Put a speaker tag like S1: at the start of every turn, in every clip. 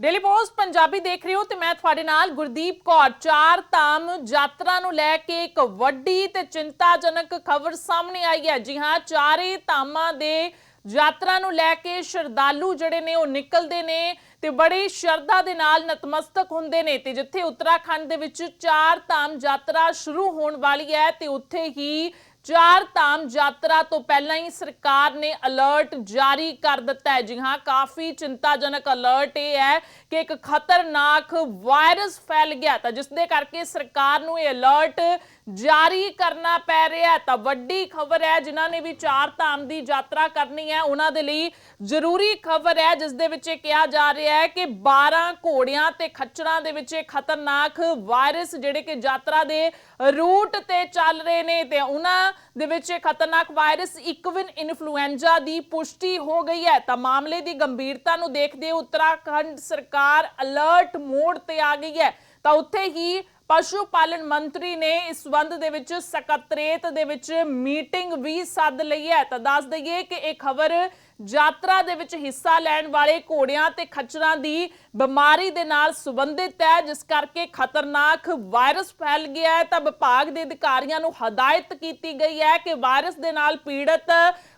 S1: Daily post Punjabi ਦੇਖ ਰਹੇ ਹੋ ਤੇ ਮੈਂ ਤੁਹਾਡੇ ਨਾਲ ਗੁਰਦੀਪ ਕੌਰ। ਚਾਰ ਧਾਮ ਯਾਤਰਾ ਨੂੰ ਲੈ ਕੇ ਇੱਕ ਵੱਡੀ ਤੇ ਚਿੰਤਾਜਨਕ ਖਬਰ ਸਾਹਮਣੇ ਆਈ ਹੈ। ਜੀ ਹਾਂ, ਚਾਰੇ ਧਾਮਾਂ ਦੇ ਯਾਤਰਾ ਨੂੰ ਲੈ ਕੇ ਸ਼ਰਧਾਲੂ ਜਿਹੜੇ ਨੇ ਉਹ ਨਿਕਲਦੇ ਨੇ ਤੇ ਬੜੀ ਸ਼ਰਧਾ ਦੇ ਨਾਲ ਨਤਮਸਤਕ ਹੁੰਦੇ ਨੇ ਤੇ ਜਿੱਥੇ ਉੱਤਰਾਖੰਡ ਦੇ ਵਿੱਚ ਚਾਰ ਧਾਮ ਯਾਤਰਾ ਸ਼ੁਰੂ ਹੋਣ ਵਾਲੀ ਹੈ ਤੇ ਉੱਥੇ ਹੀ ਚਾਰ ਧਾਮ ਯਾਤਰਾ ਤੋਂ ਪਹਿਲਾਂ ਹੀ ਸਰਕਾਰ ਨੇ ਅਲਰਟ ਜਾਰੀ ਕਰ ਦਿੱਤਾ ਹੈ। ਜੀ ਹਾਂ, ਕਾਫੀ ਚਿੰਤਾਜਨਕ ਅਲਰਟ ਇਹ ਹੈ ਕਿ ਇੱਕ ਖਤਰਨਾਕ ਵਾਇਰਸ ਫੈਲ ਗਿਆ ਤਾਂ ਜਿਸ ਦੇ ਕਰਕੇ ਸਰਕਾਰ ਨੂੰ ਇਹ ਅਲਰਟ ਜਾਰੀ ਕਰਨਾ ਪੈ ਰਿਹਾ ਤਾਂ ਵੱਡੀ ਖਬਰ ਹੈ, ਜਿਨ੍ਹਾਂ ਨੇ ਵੀ ਚਾਰ ਧਾਮ ਦੀ ਯਾਤਰਾ ਕਰਨੀ ਹੈ, ਉਹਨਾਂ ਦੇ ਲਈ ਜ਼ਰੂਰੀ ਖਬਰ ਹੈ, ਜਿਸ ਦੇ ਵਿੱਚ ਇਹ ਕਿਹਾ ਜਾ ਰਿਹਾ ਹੈ ਕਿ 12 ਘੋੜਿਆਂ ਤੇ ਖੱਚਰਾਂ ਦੇ ਵਿੱਚ ਖਤਰਨਾਕ ਵਾਇਰਸ ਜਿਹੜੇ ਕਿ ਯਾਤਰਾ ਦੇ ਰੂਟ ਤੇ ਚੱਲ ਰਹੇ ਨੇ ਤੇ ਉਹਨਾਂ ਦੇ ਵਿੱਚ ਇਹ ਖਤਰਨਾਕ ਵਾਇਰਸ ਇਕਵਿਨ ਇਨਫਲੂਐਂਜ਼ਾ ਦੀ ਪੁਸ਼ਟੀ ਹੋ ਗਈ ਹੈ। ਤਾਂ ਮਾਮਲੇ ਦੀ ਗੰਭੀਰਤਾ ਨੂੰ ਦੇਖਦੇ ਉੱਤਰਾਖੰਡ ਸਰਕਾਰ ਅਲਰਟ ਮੋਡ ਤੇ ਆ ਗਈ ਹੈ। ਤਾਂ ਉੱਥੇ ਹੀ ਪਸ਼ੂ ਪਾਲਣ ਮੰਤਰੀ ਨੇ ਇਸ ਸੰਬੰਧ ਦੇ ਵਿੱਚ ਸਕੱਤਰੇਤ ਦੇ ਵਿੱਚ ਮੀਟਿੰਗ ਵੀ ਸੱਦ ਲਈ ਹੈ। ਤਾਂ ਦੱਸ ਦਈਏ ਕਿ ਇਹ ਖਬਰ ਯਾਤਰਾ ਦੇ ਵਿੱਚ ਹਿੱਸਾ ਲੈਣ ਵਾਲੇ ਘੋੜਿਆਂ ਤੇ ਖੱਚਰਾਂ ਦੀ ਬਿਮਾਰੀ ਦੇ ਨਾਲ ਸੰਬੰਧਿਤ ਹੈ, ਜਿਸ ਕਰਕੇ ਖਤਰਨਾਕ ਵਾਇਰਸ ਫੈਲ ਗਿਆ ਹੈ। ਤਾਂ ਵਿਭਾਗ ਦੇ ਅਧਿਕਾਰੀਆਂ ਨੂੰ ਹਦਾਇਤ ਕੀਤੀ ਗਈ ਹੈ ਕਿ ਵਾਇਰਸ ਦੇ ਨਾਲ ਪੀੜਤ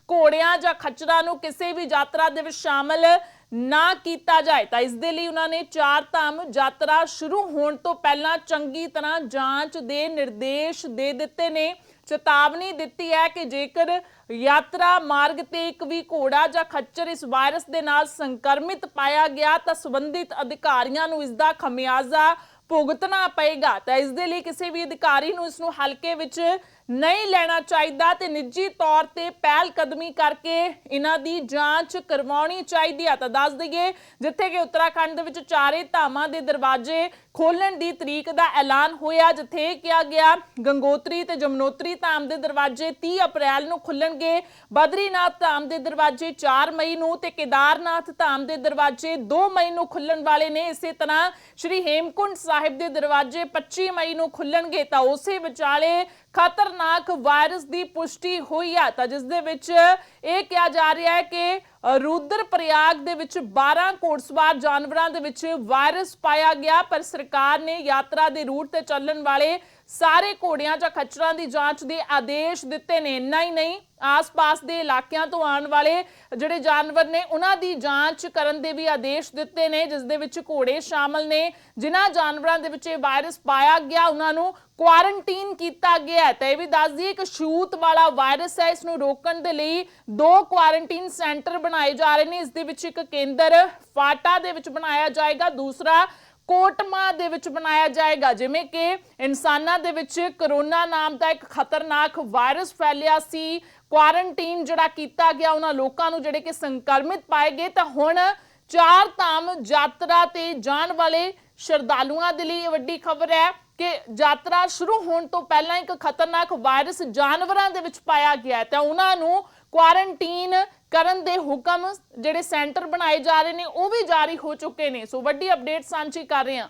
S1: ਘੋੜਿਆਂ ਜਾਂ ਖੱਚਰਾਂ ਨੂੰ ਕਿਸੇ ਵੀ ਯਾਤਰਾ ਦੇ ਵਿੱਚ ਸ਼ਾਮਲ ਨਾ ਕੀਤਾ ਜਾਏ ਤਾਂ ਇਸ ਦੇ ਲਈ ਉਹਨਾਂ ਨੇ ਚਾਰ ਧਾਮ ਯਾਤਰਾ ਸ਼ੁਰੂ ਹੋਣ ਤੋਂ ਪਹਿਲਾਂ ਚੰਗੀ ਤਰ੍ਹਾਂ ਜਾਂਚ ਦੇ ਨਿਰਦੇਸ਼ ਦੇ ਦਿੱਤੇ ਨੇ। ਚੇਤਾਵਨੀ ਦਿੱਤੀ ਹੈ ਕਿ ਜੇਕਰ ਯਾਤਰਾ ਮਾਰਗ ਤੇ ਇੱਕ ਵੀ ਘੋੜਾ ਜਾਂ ਖੱਚਰ ਇਸ ਵਾਇਰਸ ਦੇ ਨਾਲ ਸੰਕਰਮਿਤ ਪਾਇਆ ਗਿਆ ਤਾਂ ਸੰਬੰਧਿਤ ਅਧਿਕਾਰੀਆਂ ਨੂੰ ਇਸ ਦਾ ਖਮਿਆਜ਼ਾ ਭੁਗਤਣਾ ਪਏਗਾ। ਤਾਂ ਇਸ ਦੇ ਲਈ ਕਿਸੇ ਵੀ ਅਧਿਕਾਰੀ ਨੂੰ ਇਸ ਨੂੰ ਹਲਕੇ ਵਿੱਚ ਨਹੀਂ ਲੈਣਾ ਚਾਹੀਦਾ ਤੇ ਨਿੱਜੀ ਤੌਰ ਤੇ ਪਹਿਲ ਕਦਮੀ ਕਰਕੇ ਇਹਨਾਂ ਦੀ ਜਾਂਚ ਕਰਵਾਉਣੀ ਚਾਹੀਦੀ ਆ। ਤਾਂ ਦੱਸ ਦਈਏ, ਜਿੱਥੇ ਕਿ ਉੱਤਰਾਖੰਡ ਦੇ ਵਿੱਚ ਚਾਰੇ ਧਾਮਾਂ ਦੇ ਦਰਵਾਜ਼ੇ ਖੋਲਣ ਦੀ ਤਰੀਕ ਦਾ ਐਲਾਨ ਹੋਇਆ, ਜਿੱਥੇ ਕਿਹਾ ਗਿਆ, ਗੰਗੋਤਰੀ ਤੇ ਜਮਨੋਤਰੀ ਧਾਮ ਦੇ ਦਰਵਾਜ਼ੇ 30 ਅਪ੍ਰੈਲ ਨੂੰ ਖੁੱਲਣਗੇ ਬਦਰੀਨਾਥ ਧਾਮ ਦੇ ਦਰਵਾਜ਼ੇ 4 ਮਈ ਨੂੰ ਤੇ ਕੇਦਾਰਨਾਥ ਧਾਮ ਦੇ ਦਰਵਾਜ਼ੇ 2 ਮਈ ਨੂੰ ਖੁੱਲਣ ਵਾਲੇ ਨੇ। ਇਸੇ ਤਰ੍ਹਾਂ ਸ਼੍ਰੀ ਹੇਮਕੁੰਡ ਸਾਹਿਬ ਦੇ ਦਰਵਾਜ਼ੇ 25 ਮਈ ਨੂੰ ਖੁੱਲਣਗੇ ਤਾਂ ਉਸੇ ਵਿਚਾਲੇ ਖਤਰ ਖਤਰਨਾਕ ਵਾਇਰਸ ਦੀ ਪੁਸ਼ਟੀ ਹੋਈ ਆ ਤਾਂ ਜਿਸ ਦੇ ਵਿੱਚ ਇਹ ਕਿਹਾ ਜਾ ਰਿਹਾ ਹੈ ਕਿ ਅ, ਰੁਦਰ ਪ੍ਰਯਾਗ ਦੇ ਵਿੱਚ 12 ਘੋੜਸਵਾਰ ਜਾਨਵਰਾਂ ਦੇ ਵਿੱਚ ਵਾਇਰਸ ਪਾਇਆ ਗਿਆ ਪਰ ਸਰਕਾਰ ਨੇ ਯਾਤਰਾ ਦੇ ਰੂਟ ਤੇ ਚੱਲਣ ਵਾਲੇ ਸਾਰੇ ਘੋੜਿਆਂ ਜਾਂ ਖੱਚਰਾਂ ਦੀ ਜਾਂਚ ਦੇ ਆਦੇਸ਼ ਦਿੱਤੇ ਨੇ। ਇੰਨਾ ਨਹੀਂ, ਆਸ-ਪਾਸ ਦੇ ਇਲਾਕਿਆਂ ਤੋਂ ਆਉਣ ਵਾਲੇ ਜਿਹੜੇ ਜਾਨਵਰ ਨੇ, ਉਹਨਾਂ ਦੀ ਜਾਂਚ ਕਰਨ ਦੇ ਵੀ ਆਦੇਸ਼ ਦਿੱਤੇ ਨੇ, ਜਿਸ ਦੇ ਵਿੱਚ ਘੋੜੇ ਸ਼ਾਮਲ ਨੇ। ਜਿਨ੍ਹਾਂ ਜਾਨਵਰਾਂ ਦੇ ਵਿੱਚ ਇਹ ਵਾਇਰਸ ਪਾਇਆ ਗਿਆ, ਉਹਨਾਂ ਨੂੰ ਕੁਆਰੰਟੀਨ ਕੀਤਾ ਗਿਆ ਹੈ। ਤਾਂ ਇਹ ਵੀ ਦੱਸ ਦਈਏ ਕਿ ਛੂਤ ਵਾਲਾ ਵਾਇਰਸ ਹੈ, ਇਸ ਨੂੰ ਰੋਕਣ ਦੇ ਲਈ ਦੋ ਕੁਆਰੰਟੀਨ ਸੈਂਟਰ ਬਣਾਏ ਜਾ ਰਹੇ ਨੇ। ਇਸ ਦੇ ਵਿੱਚ ਇੱਕ ਕੇਂਦਰ ਫਾਟਾ ਦੇ ਵਿੱਚ ਬਣਾਇਆ ਜਾਏਗਾ, ਦੂਸਰਾ ਕੋਟਮਾ ਦੇ ਵਿੱਚ ਬਣਾਇਆ ਜਾਏਗਾ। ਜਿਵੇਂ ਕਿ ਇਨਸਾਨਾਂ ਦੇ ਵਿੱਚ ਕਰੋਨਾ ਨਾਮ ਦਾ ਇੱਕ ਖਤਰਨਾਕ ਵਾਇਰਸ ਫੈਲਿਆ ਸੀ। ਕੁਆਰੰਟੀਨ ਜਿਹੜਾ ਕੀਤਾ ਗਿਆ, ਉਹਨਾਂ ਲੋਕਾਂ ਨੂੰ ਜਿਹੜੇ ਕਿ ਸੰਕਰਮਿਤ ਪਾਏ ਗਏ, ਤਾਂ ਹੁਣ ਚਾਰ ਧਾਮ ਯਾਤਰਾ ਤੇ ਜਾਣ ਵਾਲੇ ਸ਼ਰਧਾਲੂਆਂ ਦੇ ਲਈ ਇਹ ਵੱਡੀ ਖਬਰ ਹੈ ਕਿ ਯਾਤਰਾ ਸ਼ੁਰੂ ਹੋਣ ਤੋਂ ਪਹਿਲਾਂ ਇੱਕ ਖਤਰਨਾਕ ਵਾਇਰਸ ਜਾਨਵਰਾਂ ਦੇ ਵਿੱਚ ਪਾਇਆ ਗਿਆ ਹੈ। ਤਾਂ ਉਹਨਾਂ ਨੂੰ ਕੁਆਰੰਟੀਨ ਕਰਨ ਦੇ ਹੁਕਮ ਜਿਹੜੇ ਸੈਂਟਰ ਬਣਾਏ ਜਾ ਰਹੇ ਨੇ, ਉਹ ਵੀ ਜਾਰੀ ਹੋ ਚੁੱਕੇ ਨੇ। ਸੋ ਵੱਡੀ ਅਪਡੇਟ ਸਾਂਝੀ ਕਰ ਰਹੇ ਹਾਂ।